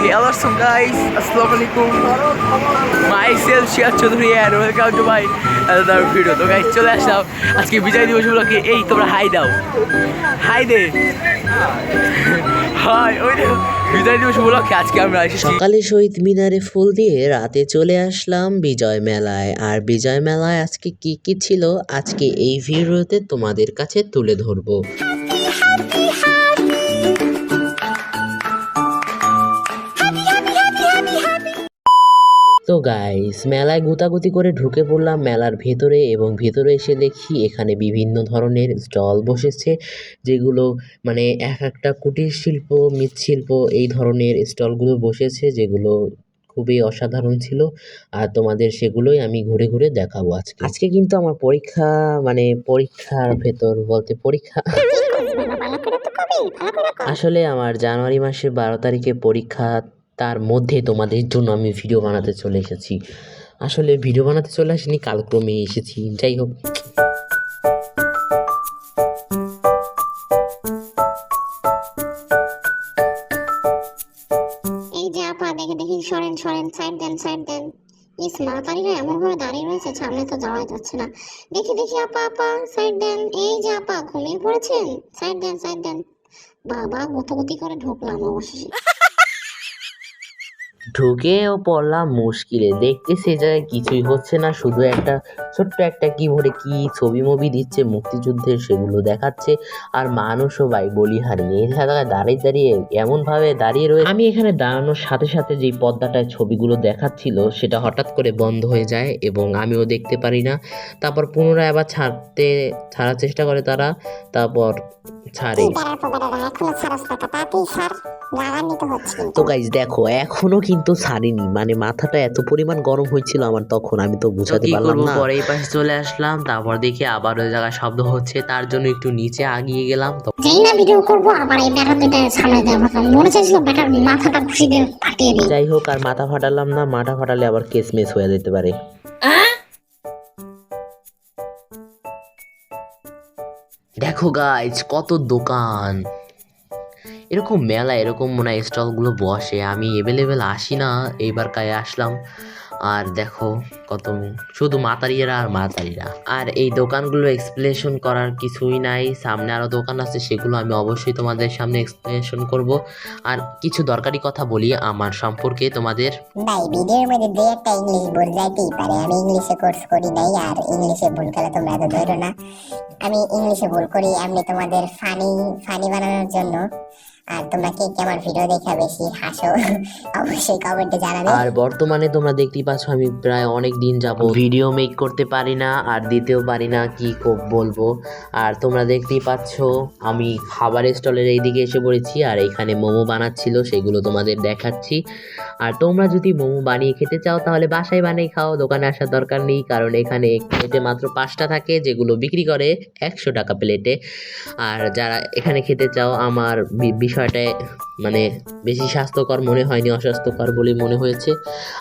Hello, so guys. Assalamu alaikum. Myself Shia Chaudhary and welcome to my another video. তো guys চলে আসলাম। আজকে বিজয় দিবস উপলক্ষে। এই তোমরা হাই দাও। হাই দে। হাই ওই বিজয় দিবস উপলক্ষে আজকে আমরা সকালে শহীদ মিনারে ফুল দিয়ে রাতে চলে আসলাম বিজয় মেলায়। আর বিজয় মেলায় আজকে কি কি ছিল আজকে এই ভিডিওতে তোমাদের কাছে তুলে ধরবো। তো গাইস মেলায় গুতাগুতি করে ঢুকে পড়লাম মেলার ভেতরে এবং ভেতরে এসে দেখি এখানে বিভিন্ন ধরনের স্টল বসেছে যেগুলো মানে এক একটা কুটির শিল্প মৃৎশিল্প এই ধরনের স্টলগুলো বসেছে যেগুলো খুবই অসাধারণ ছিল। আর তোমাদের সেগুলোই আমি ঘুরে ঘুরে দেখাবো আজকে। আজকে কিন্তু আমার পরীক্ষা মানে পরীক্ষার ভেতর বলতে পরীক্ষা। আসলে আমার জানুয়ারি মাসের বারো তারিখে পরীক্ষা তার মধ্যে তোমাদের জন্য আমি ভিডিও বানাতে চলে এসেছি। আসলে ভিডিও বানাতে চলে আসিনি কালক্রমে এসেছি। যাই হোক। এই যে আপা, দেখে দেখি, সরেন সরেন সাইড দেন সাইড দেন। ইস মাতারিরা এমন ভাবে দাঁড়িয়ে রয়েছে, সামনে তো যাওয়া যাচ্ছে না। দেখি দেখি, আপা আপা সাইড দেন। এই যে আপা, ঘুমিয়ে পড়েছেন? সাইড দেন সাইড দেন। বাবা, গুতগুতি করে ঢুকলাম অবশেষে। ঢুকেও পড়লাম মুশকিলে। দেখতে সে জায়গায় কিছুই হচ্ছে না শুধু একটা ছোট্ট একটা কি ভরে কি ছবি মুভি দিচ্ছে মুক্তিযুদ্ধের সেগুলো দেখাচ্ছে আর মানুষও ভাই বলিহারি। এই জায়গায় দাঁড়িয়ে দাঁড়িয়ে এমন ভাবে দাঁড়িয়ে রয়েছে আমি এখানে দাঁড়ানোর সাথে সাথে যেই পর্দাটায় ছবিগুলো দেখাচ্ছিল সেটা হঠাৎ করে বন্ধ হয়ে যায় এবং আমিও দেখতে পারি না। তারপর পুনরায় আবার ছাড়তে ছাড়ার চেষ্টা করে তারা তারপর ছাড়ে। তো গাইজ দেখো এখনও কিন্তু ছাড়িনি। মানে মাথাটা এত পরিমাণ গরম হয়েছিল আমার তখন আমি তো বুঝাতে পারলাম না। পরে এই পাশে চলে আসলাম তারপর দেখি আবার ওই জায়গায় শব্দ হচ্ছে তার জন্য একটু নিচে আগিয়ে গেলাম তো যেই না ভিডিও করব আবার এই বেড়া দুটা সামনে ভাবলাম মনে চাইছিল বেটার মাথাটা ঘুষি দিয়ে ফাটিয়ে দিই। যাই হোক আর মাথা ফাটালাম না মাথা ফাটালে আবার কেসমেস হয়ে যেতে পারে। দেখো গাইজ কত দোকান। এরকম মেলা, এরকম মনে হয় স্টলগুলো বসে। আমি অ্যাভেলেবেল আসি না এইবার কায়ে আসলাম। আর দেখো কত শুধু মাতারিরা আর মাতারিরা। আর এই দোকানগুলো এক্সপ্লেনেশন করার কিছুই নাই। সামনে আরও দোকান আছে, সেগুলো আমি অবশ্যই তোমাদের সামনে এক্সপ্লেনেশন করব। আর কিছু দরকারি কথা বলি আমার সম্পর্কে তোমাদের। আমি ইংলিশে ভুল করি, এমনি তোমাদের ফানি ফানি বানানোর জন্য। আর তোমরা কে ভিডিও দেখা বেশি হাসো? অবশ্যই কমেন্টে জানাবে। আর বর্তমানে তোমরা দেখতেই পাচ্ছ, আমি প্রায় অনেক দিন যাব ভিডিও মেক করতে পারি না আর দিতেও পারি না, কি বলব। আর তোমরা দেখতেই পাচ্ছ, আমি খাবারের স্টলের এইদিকে এসে পড়েছি আর এখানে মোমো বানাচ্ছিল, সেগুলো তোমাদের দেখাচ্ছি। আর তোমরা যদি মোমো বানিয়ে খেতে চাও, তাহলে বাসায় বানিয়ে খাও, দোকানে আসার দরকার নেই, কারণ এখানে প্লেটে মাত্র পাঁচটা থাকে, যেগুলো বিক্রি করে একশো টাকা প্লেটে আর যারা এখানে খেতে চাও, আমার বি- বিষয়টায় মানে বেশি স্বাস্থ্যকর মনে হয়নি অস্বাস্থ্যকর বলে মনে হয়েছে।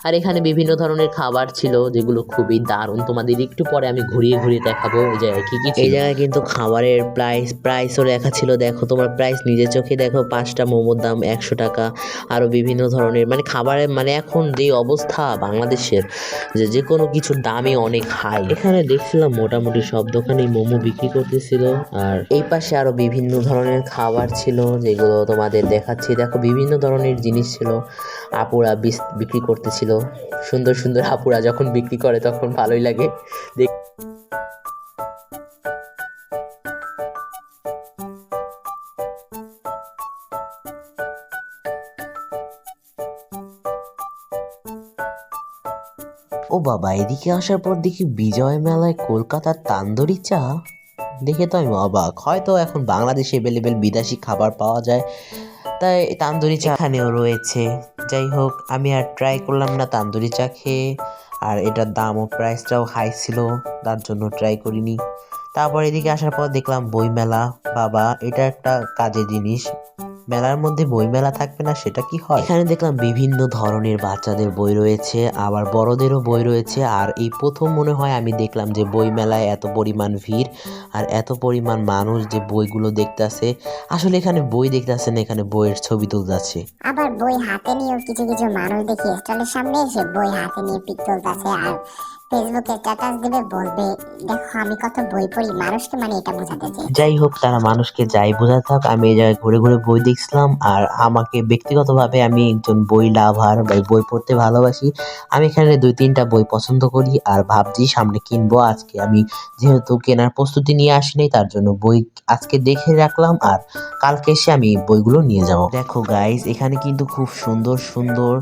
আর এখানে বিভিন্ন ধরনের খাবার ছিল যেগুলো খুবই দারুণ। তোমাদের একটু পরে আমি ঘুরিয়ে ঘুরিয়ে দেখাবো এই জায়গায় কি কি এই জায়গায় কিন্তু খাবারের প্রাইস প্রাইসও লেখা ছিল দেখো তোমার প্রাইস নিজের চোখে দেখো পাঁচটা মোমোর দাম একশো টাকা। আরও বিভিন্ন ধরনের মানে খাবারের মানে এখন যে অবস্থা বাংলাদেশের যে যে কোনো কিছুর দামই অনেক হাই এখানে দেখছিলাম মোটামুটি সব দোকানেই মোমো বিক্রি করতেছিল আর এই পাশে আরও বিভিন্ন ধরনের খাবার ছিল যেগুলো তোমাদের দেখাচ্ছি। দেখো, বিভিন্ন ধরনের জিনিস ছিল। আপুরা বিক্রি করতেছিল। সুন্দর সুন্দর আপুরা যখন বিক্রি করে তখন ভালোই লাগে। দেখ ও বাবা, এদিকে আসার পর দেখি বিজয় মেলায় কলকাতার তান্দুরি চা। দেখে তো আমি অবাক। হয়তো এখন বাংলাদেশে অ্যাভেলেবেল বিদেশি খাবার পাওয়া যায়। তাই তান্দুরি চা এখানেও রয়েছে। যাই হোক, আমি আর ট্রাই করলাম না তান্দুরি চা খেয়ে। আর এটার দাম ও প্রাইসটাও হাই ছিল, তার জন্য ট্রাই করিনি। তারপর এদিকে আসার পর দেখলাম বইমেলা। বাবা, এটা একটা কাজের জিনিস। মেলার মধ্যে বই মেলা থাকবে না সেটা কি হয়? এখানে দেখলাম বিভিন্ন ধরনের বাচ্চাদের বই রয়েছে আবার বড়দেরও বই রয়েছে আর এই প্রথম মনে হয় আমি দেখলাম যে বই মেলায় এত পরিমাণ ভিড় আর এত পরিমাণ মানুষ যে বইগুলো দেখতেছে। আসলে এখানে বই দেখতেছে না এখানে বইয়ের ছবি তুলতেছে। আবার বই হাতে নিয়েও কিছু কিছু মানুষ দেখি স্টলের সামনে এসে বই হাতে নিয়ে পিক তুলতেছে আর ফেসবুকে স্ট্যাটাস দিবে, বলবে, দেখো, আমি কত বই পড়ি, মানুষকে মানে এটা বোঝাতে যাই হোক, তারা মানুষকে যাই বোঝা থাক, আমি এই জায়গায় ঘুরে ঘুরে বই দেখছিলাম, আর আমাকে ব্যক্তিগতভাবে আমি একজন বই লাভার বা বই পড়তে ভালোবাসি। আমি এখানে দুই তিনটা বই পছন্দ করি, আর ভাবছি সামনে কিনবো। আজকে আমি যেহেতু কেনার প্রস্তুতি নিয়ে আসিনি তার জন্য বই আজকে দেখে রাখলাম, আর কালকে এসে আমি বইগুলো নিয়ে যাব। দেখো গাইস এখানে কিন্তু খুব সুন্দর সুন্দর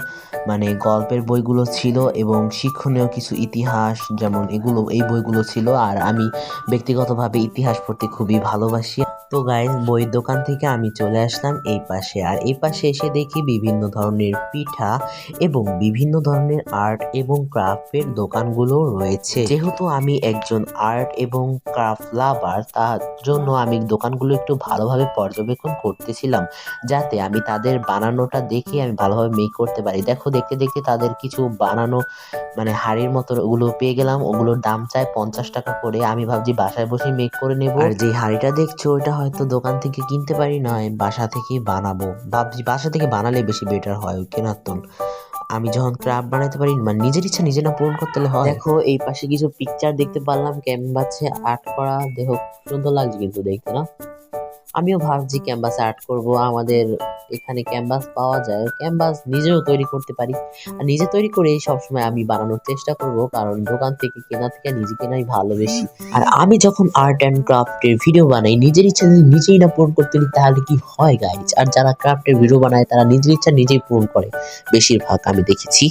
মানে গল্পের বইগুলো ছিল, এবং শিক্ষণীয় কিছু ইতিহাস যেমন এগুলো এই বইগুলো ছিল। আর আমি ব্যক্তিগতভাবে ইতিহাস পড়তে খুবই ভালোবাসি। তো গাইজ বইয়ের দোকান থেকে আমি চলে আসলাম এই পাশে। আর এই পাশে এসে দেখি বিভিন্ন ধরনের পিঠা এবং বিভিন্ন ধরনের আর্ট এবং ক্রাফটের দোকানগুলো রয়েছে। যেহেতু আমি একজন আর্ট এবং ক্রাফট লাভার তার জন্য আমি দোকানগুলো একটু ভালোভাবে পর্যবেক্ষণ করতেছিলাম, যাতে আমি তাদের বানানোটা দেখে আমি ভালোভাবে মেক করতে পারি। দেখো, দেখতে দেখতে তাদের কিছু বানানো মানে হাড়ির মতো ওগুলো পেয়ে গেলাম। ওগুলোর দাম চায় পঞ্চাশ টাকা করে। আমি ভাবছি বাসায় বসে মেক করে নেব। আর যে হাড়িটা দেখছ, ওটা হয়তো দোকান থেকে কিনতে পারি নয় বাসা থেকেই বানাবো। ভাবছি বাসা থেকে বানালে বেশি বেটার হয় কেনার আমি যখন ক্রাফট বানাতে পারি মানে নিজের ইচ্ছা নিজে না পূরণ করতে হয়। দেখো, এই পাশে কিছু পিকচার দেখতে পারলাম ক্যানভাসে আর্ট করা, দেখো, সুন্দর লাগছে কিন্তু দেখতে, না? আমিও ভাবছি ক্যানভাসে আর্ট করব। আমাদের এখানে ক্যানভাস পাওয়া যায়। ক্যানভাস নিজেও তৈরি করতে পারি। আর নিজে তৈরি করে সবসময় আমি বানানোর চেষ্টা করব। কারণ দোকান থেকে কেনা থেকে নিজে কেনাই ভালো বেশি। আর আমি যখন আর্ট অ্যান্ড ক্রাফটের ভিডিও বানাই, নিজের ইচ্ছা যদি নিজেই না পূরণ করতে পারি, তাহলে কি হয় গাইজ আর যারা ক্রাফটের ভিডিও বানায়, তারা নিজের ইচ্ছা নিজেই পূরণ করে। বেশিরভাগ আমি দেখেছি।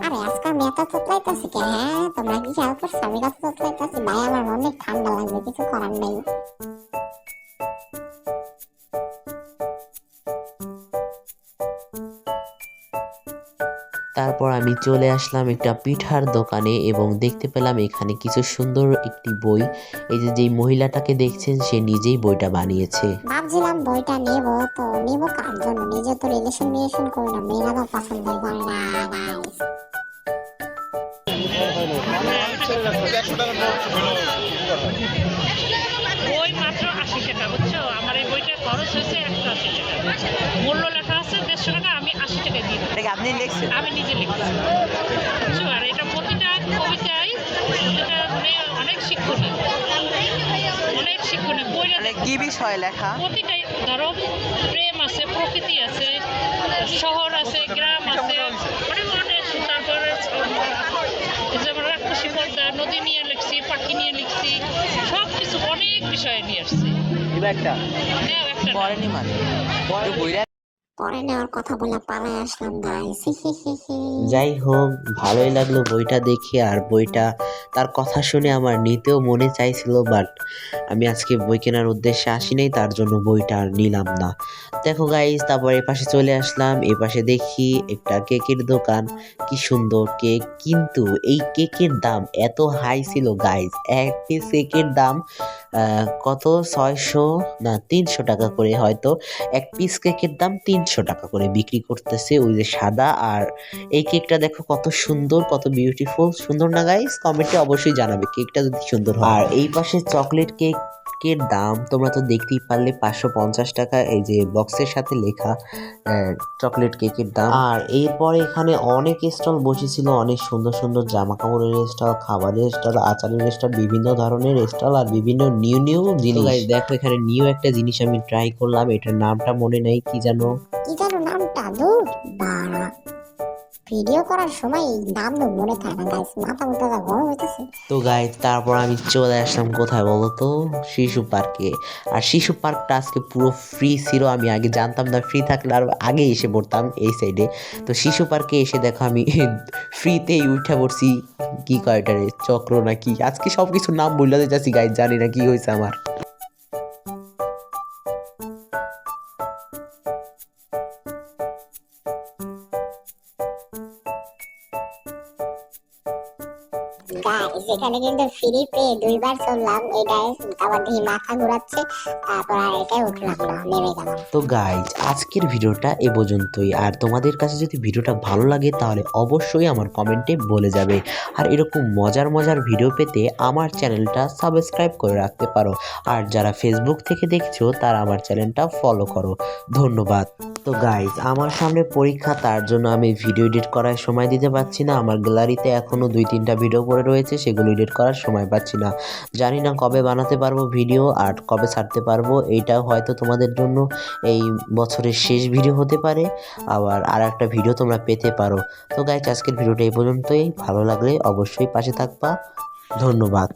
হ্যাঁ তোমরা কি খেয়াল করছ? আমি কত ভাই, আমার অনেক ঠান্ডা লাগবে, কিছু করার নেই। তারপর আমি চলে আসলাম একটা পিঠার দোকানে এবং দেখতে পেলাম এখানে কিছু সুন্দর একটি বই। এই যে যেই মহিলাটাকে দেখছেন সে নিজেই বইটা বানিয়েছে। ভাবছিলাম বইটা নেব তো নেব কার জন্য? নিজে তো রিলেশন রিলেশন করি না মেয়েরা তো পছন্দ করে না guys। এটাকে আপনি লিখছেন? আমি নিজে লিখছি। আর এটা প্রতিটা কবিতায় প্রতিটা মানে অনেক শিক্ষণীয়। অনেক শিক্ষণীয়। বইটা মানে কি বিষয় লেখা? প্রতিটাই ধরো প্রেম আছে প্রকৃতি আছে শহর আছে গ্রাম আছে অনেক অনেক তারপরে যেমন রাক্ষসী পর্দা নদী নিয়ে লিখছি পাখি নিয়ে লিখছি সব কিছু অনেক বিষয়ে নিয়ে আসছি। একটা। হ্যাঁ একটা মানে। পরে নেওয়ার কথা বলে পালাই আসলাম যাই হোক, ভালোই লাগল বইটা দেখে, আর বইটা তার কথা শুনে আমার নিতেও মনে চাইছিল বাট আমি আজকে বই কেনার উদ্দেশ্যে আসি নাই, তার জন্য বইটা আর নিলাম না। দেখো গাইজ তারপর এ পাশে চলে আসলাম এ পাশে দেখি একটা কেকের দোকান। কি সুন্দর কেক, কিন্তু এই কেকের দাম এত হাই ছিল গাইজ এক পিস কেকের দাম কত? ছয়শো না, তিনশো টাকা করে হয়তো। এক পিস কেকের দাম তিনশো টাকা করে বিক্রি করতেছে ওই যে সাদা। আর এই কেকটা দেখো কত সুন্দর কত বিউটিফুল সুন্দর না গাইস কমেন্টে অবশ্যই জানাবে কেকটা যদি সুন্দর হয়। আর এই পাশে চকলেট কেক কেকের দাম তোমরা তো দেখতেই পারলে পাঁচশো পঞ্চাশ টাকা এই যে বক্সের সাথে লেখা চকলেট কেকের দাম। আর এরপরে এখানে অনেক স্টল বসেছিল অনেক সুন্দর সুন্দর জামা কাপড়ের স্টল খাবারের স্টল আচারের স্টল বিভিন্ন ধরনের স্টল আর বিভিন্ন নিউ নিউ জিনিস। দেখো এখানে নিউ একটা জিনিস আমি ট্রাই করলাম এটার নামটা মনে নেই কি জানো? ভিডিও করার সময় নাম তো মনে থাকে না মাথা মুথা গরম হইতেছে। তো তারপর আমি চলে আসলাম কোথায় বলো তো শিশু পার্কে আর শিশু পার্কটা আজকে পুরো ফ্রি ছিল, আমি আগে জানতাম না ফ্রি থাকলে আর আগে এসে পড়তাম এই সাইডে তো শিশু পার্কে এসে দেখো আমি ফ্রিতেই উঠে পড়ছি। কি কয়টারে চক্র নাকি? আজকে সব কিছুর নাম বললে যাচ্ছি গাই জানি না কি হয়েছে আমার। গাইস এখানে কিন্তু ফ্রি পে দুইবার চললাম। আবার দেখি মাথা ঘুরাচ্ছে তারপর আর উঠলাম না নেমে গেলাম। তো গাইজ আজকের ভিডিওটা এ পর্যন্তই। আর তোমাদের কাছে যদি ভিডিওটা ভালো লাগে তাহলে অবশ্যই আমার কমেন্টে বলে যাবে। আর এরকম মজার মজার ভিডিও পেতে আমার চ্যানেলটা সাবস্ক্রাইব করে রাখতে পারো। আর যারা ফেসবুক থেকে দেখছ তারা আমার চ্যানেলটা ফলো করো। ধন্যবাদ। তো গাইজ আমার সামনে পরীক্ষা, তার জন্য আমি ভিডিও এডিট করার সময় দিতে পারছি না। আমার গ্যালারিতে এখনও দুই তিনটা ভিডিও পড়ে রয়েছে, সেগুলো এডিট করার সময় পাচ্ছি না। জানি না কবে বানাতে পারব ভিডিও আর কবে ছাড়তে পারব এইটা হয়তো তোমাদের জন্য এই বছরের শেষ ভিডিও হতে পারে। আবার আর একটা ভিডিও তোমরা পেতে পারো। তো গাইজ আজকের ভিডিওটা এই পর্যন্তই। ভালো লাগলে অবশ্যই পাশে থাকবা। ধন্যবাদ।